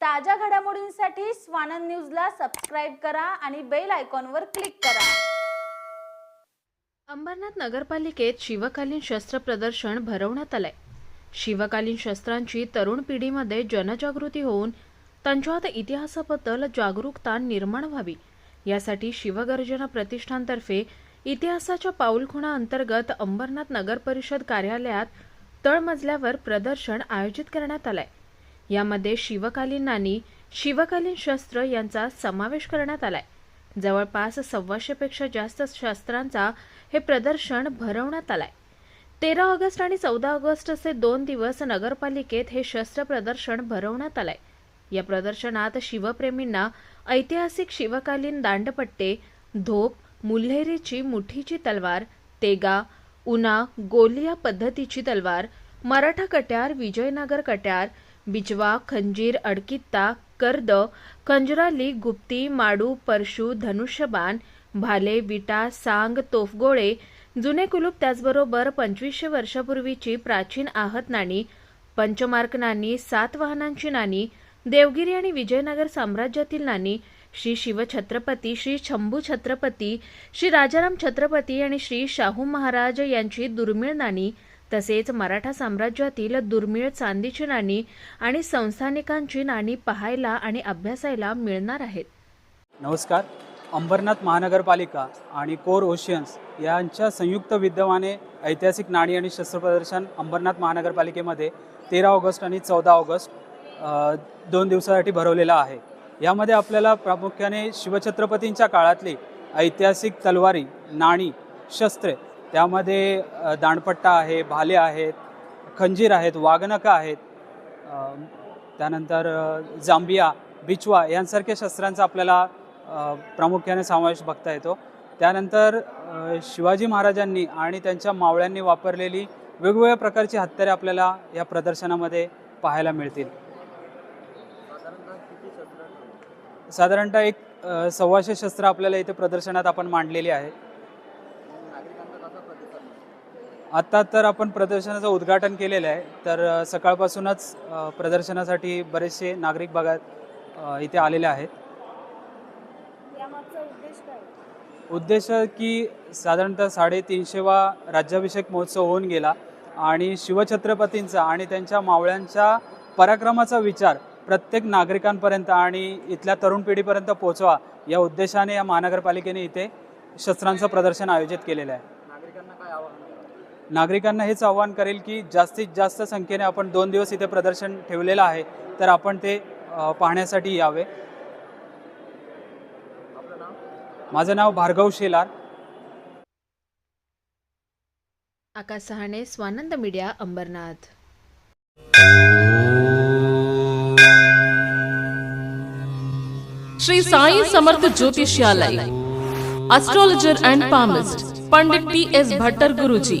ताज्या घडामोडींसाठी स्वानंद न्यूजला सबस्क्राईब करा आणि बेल आयकॉनवर क्लिक करा. अंबरनाथ नगरपालिकेत शिवकालीन शस्त्र प्रदर्शन भरवण्यात आलंय. शिवकालीन शस्त्रांची तरुण पिढीमध्ये जनजागृती होऊन त्यांच्यात इतिहासाबद्दल जागरूकता निर्माण व्हावी. यासाठी शिवगर्जना प्रतिष्ठानतर्फे इतिहासाच्या पाऊलखुणा अंतर्गत अंबरनाथ नगर परिषद कार्यालयात तळमजल्यावर प्रदर्शन आयोजित करण्यात आलंय. यामध्ये शिवकालीन नाणी शिवकालीन शस्त्र यांचा समावेश करण्यात आलाय. जवळपास सव्वाशेपेक्षा जास्त शस्त्रांचा हे प्रदर्शन भरवण्यात आलाय. तेरा ऑगस्ट आणि चौदा ऑगस्ट असे दोन दिवस नगरपालिकेत हे शस्त्र प्रदर्शन भरवण्यात आलंय. या प्रदर्शनात शिवप्रेमींना ऐतिहासिक शिवकालीन दांडपट्टे धोप मुल्हेरीची मुठीची तलवार तेगा उना गोलिया पद्धतीची तलवार मराठा कट्यार विजयनगर कट्यार बिजवा खंजीर अडकित्ता कर्द खंजराली गुप्ती माडू परशु धनुष्यबाण भाले विटा सांग तोफगोळे जुने कुलूप त्याचबरोबर पंचवीसशे वर्षापूर्वीची प्राचीन आहत नाणी पंचमार्क नाणी सातवाहनांची नाणी देवगिरी आणि विजयनगर साम्राज्यातील नाणी श्री शिवछत्रपती श्री शंभू छत्रपती श्री राजाराम छत्रपती आणि श्री शाहू महाराज यांची दुर्मिळ नाणी तसेच मराठा साम्राज्यातील दुर्मिळ चांदीची नाणी आणि संस्थानिकांची नाणी पाहायला आणि अभ्यासायला मिळणार आहेत. नमस्कार. अंबरनाथ महानगरपालिका आणि कोर ओशियन्स यांच्या संयुक्त विद्यमाने ऐतिहासिक नाणी आणि शस्त्रप्रदर्शन अंबरनाथ महानगरपालिकेमध्ये तेरा ऑगस्ट आणि चौदा ऑगस्ट दोन दिवसासाठी भरवलेला आहे. यामध्ये आपल्याला प्रामुख्याने शिवछत्रपतींच्या काळातली ऐतिहासिक तलवारी नाणी शस्त्रे त्यामध्ये दांडपट्टा आहे भाले आहेत खंजीर आहेत वाघनखं आहेत त्यानंतर जांबिया बिचवा यांसारख्या शस्त्रांचा आपल्याला प्रामुख्याने समावेश बघता येतो. त्यानंतर शिवाजी महाराजांनी आणि त्यांच्या मावळ्यांनी वापरलेली वेगवेगळ्या प्रकारची हत्यारे आपल्याला या प्रदर्शनामध्ये पाहायला मिळतील. साधारणतः एक सव्वाशे शस्त्र आपल्याला इथे प्रदर्शनात आपण मांडलेली आहे आत्ता तर आपण प्रदर्शनाचं उद्घाटन केलेलं आहे. तर सकाळपासूनच प्रदर्शनासाठी बरेचसे नागरिक भागात इथे आलेले आहेत. उद्देश की साधारणतः साडेतीनशेवा राज्याभिषेक महोत्सव होऊन गेला आणि शिवछत्रपतींचा आणि त्यांच्या मावळ्यांच्या पराक्रमाचा विचार प्रत्येक नागरिकांपर्यंत आणि इथल्या तरुण पिढीपर्यंत पोहोचवा या उद्देशाने या महानगरपालिकेने इथे शस्त्रांचं प्रदर्शन आयोजित केलेलं आहे. नागरिकांना हेच आव्हान करेल की जास्तीत जास्त संख्येने आपण दोन दिवस इथे प्रदर्शन ठेवलेलं आहे तर आपण ते पाहण्यासाठी यावे. माझं नाव Bhargav Shelar. Akash Sahane Swanand media Ambernath. Shri Sai Samarth ज्योतिषालय astrologer and palmist Pandit P S Bhattar Guruji.